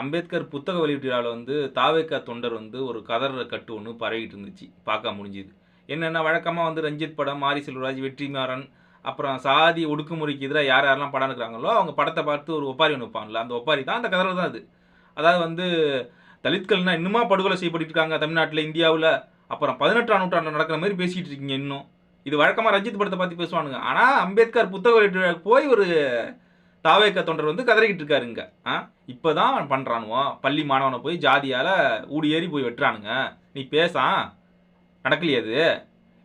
அம்பேத்கர் புத்தக வெளியீட்டு விழாவில் வந்து தாவேக்கா தொண்டர் வந்து ஒரு கதற கட்டு ஒன்று பரவிட்டு இருந்துச்சு. பார்க்க முடிஞ்சுது. என்னென்ன வழக்கமாக வந்து ரஞ்சித் படம் மாரி செல்வராஜ் வெற்றிமாறன் அப்புறம் சாதி ஒடுக்குமுறைக்கு எதிராக யார் யாரெல்லாம் படம் இருக்கிறாங்களோ அவங்க படத்தை பார்த்து ஒரு ஒப்பாரி ஒன்று வைப்பாங்கல்ல அந்த ஒப்பாரி தான் அந்த கதரை தான் அது. அதாவது வந்து தலித்கள்னா இன்னுமா படுகொலை செய்யப்பட்டு இருக்காங்க தமிழ்நாட்டில் இந்தியாவில். அப்புறம் பதினெட்டாம் நூற்றாண்டு நடக்கிற மாதிரி பேசிகிட்டு இருக்கீங்க இன்னும். இது வழக்கமாக ரஞ்சித் படத்தை பற்றி பேசுவானுங்க. ஆனால் அம்பேத்கர் புத்தக வெளியீட்டு போய் ஒரு தாவேக்க தொண்டர் வந்து கதறிக்கிட்டு இருக்காருங்க ஆ? இப்போ தான் அவன் பண்ணுறானுவோ பள்ளி மாணவனை போய் ஜாதியால் ஊடி ஏறி போய் வெட்டுறானுங்க. நீ பேசா. நடக்கலையா அது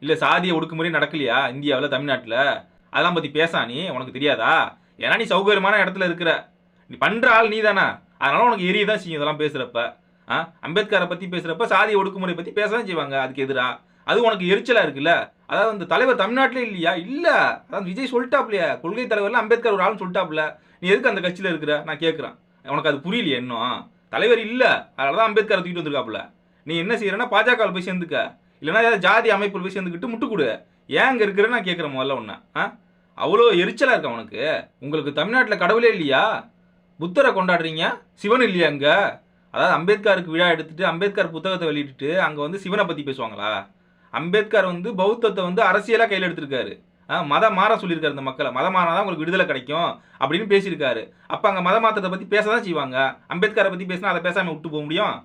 இல்லை சாதிய ஒடுக்குமுறை நடக்கலையா இந்தியாவில் தமிழ்நாட்டில்? அதெல்லாம் பற்றி பேசா நீ. உனக்கு தெரியாதா? ஏன்னா நீ சௌகரியமான இடத்துல இருக்கிற. நீ பண்ணுற ஆள் நீ தானே அதனால உனக்கு எரிய தான் செய்யும் இதெல்லாம் பேசுகிறப்ப ஆ? அம்பேத்கரை பற்றி பேசுகிறப்ப சாதிய ஒடுக்குமுறை பற்றி பேச தான் செய்வாங்க. அதுக்கு எதிராக அது உனக்கு எரிச்சலாக இருக்குல்ல? அதாவது அந்த தலைவர் தமிழ்நாட்டிலே இல்லையா? இல்லை. அதாவது விஜய் சொல்லிட்டாப்லையா கொள்கை தலைவர்ல அம்பேத்கர் ஒரு ஆள்னு சொல்லிட்டாப்ல நீ எதுக்கு அந்த கட்சியில் இருக்கிற? நான் கேட்குறேன் உனக்கு அது புரியலையே இன்னும்? தலைவர் இல்லை. அதனால தான் அம்பேத்கரை தூக்கிட்டு வந்திருக்காப்புல. நீ என்ன செய்யறன்னா பாஜகவில் போய் சேர்ந்துக்க. இல்லைன்னா ஏதாவது ஜாதி அமைப்பில் போய் சேர்ந்துக்கிட்டு முட்டு கொடு. ஏன் அங்கே இருக்கிறேன்னு நான் கேட்குறேன் முதல்ல ஒன்று ஆ? அவ்வளோ எரிச்சலாக இருக்கா உனக்கு? உங்களுக்கு தமிழ்நாட்டில் கடவுளே இல்லையா? புத்தரை கொண்டாடுறீங்க? சிவன் இல்லையா அங்கே? அதாவது அம்பேத்கருக்கு விழா எடுத்துட்டு அம்பேத்கர் புத்தகத்தை வெளியிட்டுட்டு அங்கே வந்து சிவனை பற்றி பேசுவாங்களா? அம்பேத்கர் வந்து பௌத்தத்தை வந்து அரசியலாக கையில் எடுத்திருக்காரு. ஆ, மதம் மாற சொல்லியிருக்காரு இந்த மக்களை. மதம் மாறினா தான் உங்களுக்கு விடுதலை கிடைக்கும் அப்படின்னு பேசியிருக்காரு. அப்போ அங்கே மத மாற்றத்தை பற்றி பேச தான் செய்வாங்க. அம்பேத்கரை பற்றி பேசினா அதை பேசாமல் விட்டு போக முடியும்?